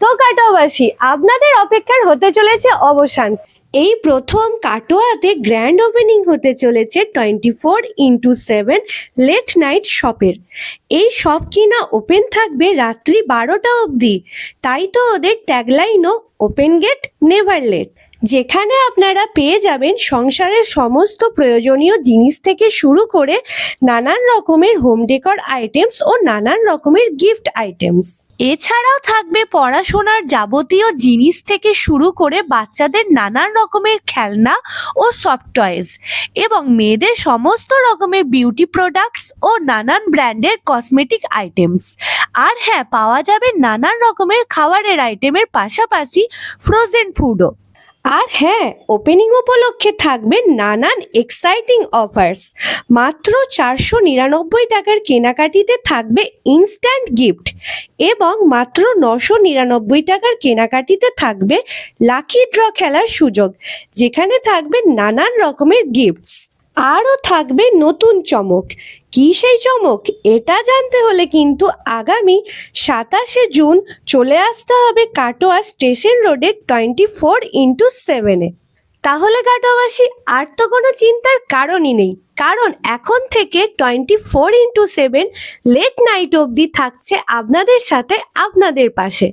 তো কাটোয়াবাসী আপনাদের অপেক্ষার হতে চলেছে অবসান। এই প্রথম কাটোয়াতে গ্র্যান্ড ওপেনিং হতে চলেছে twenty four into seven late night শপের এই শপ কিনা ওপেন থাকবে রাত্রি বারোটা অবধি। তাই তো ওদের ট্যাগলাইনও ওপেন গেট নেভার লেট যেখানে আপনারা পেয়ে যাবেন সংসারের সমস্ত প্রয়োজনীয় জিনিস থেকে শুরু করে নানান রকমের হোম ডেকর আইটেমস ও নানান রকমের গিফট আইটেমস এছাড়াও থাকবে পড়াশোনার যাবতীয় জিনিস থেকে শুরু করে বাচ্চাদের নানান রকমের খেলনা ও সফট টয়েস এবং মেয়েদের সমস্ত রকমের বিউটি প্রোডাক্টস ও নানান ব্র্যান্ডের কসমেটিক আইটেমস আর হ্যাঁ পাওয়া যাবে নানান রকমের খাবারের আইটেমের পাশাপাশি ফ্রোজেন ফুডও আর হ্যাঁ ওপেনিং উপলক্ষে থাকবে নানান এক্সাইটিং অফার্স মাত্র চারশো নিরানব্বই টাকার কেনাকাটিতে থাকবে ইনস্ট্যান্ট গিফট এবং মাত্র নশো নিরানব্বই টাকার কেনাকাটিতে থাকবে লাকি ড্র খেলার সুযোগ, যেখানে থাকবে নানান রকমের গিফটস আরও থাকবে নতুন চমক। কি সেই চমক? এটা জানতে হলে কিন্তু আগামী সাতাশে জুন চলে আসতে হবে কাটোয়া স্টেশন রোডে টোয়েন্টি ফোর ইন্টু সেভেনে। তাহলে কাটোয়াবাসী, আর তো কোনো চিন্তার কারণই নেই। কারণ এখন থেকে twenty four into seven late night অবধি থাকছে আপনাদের সাথে আপনাদের পাশে।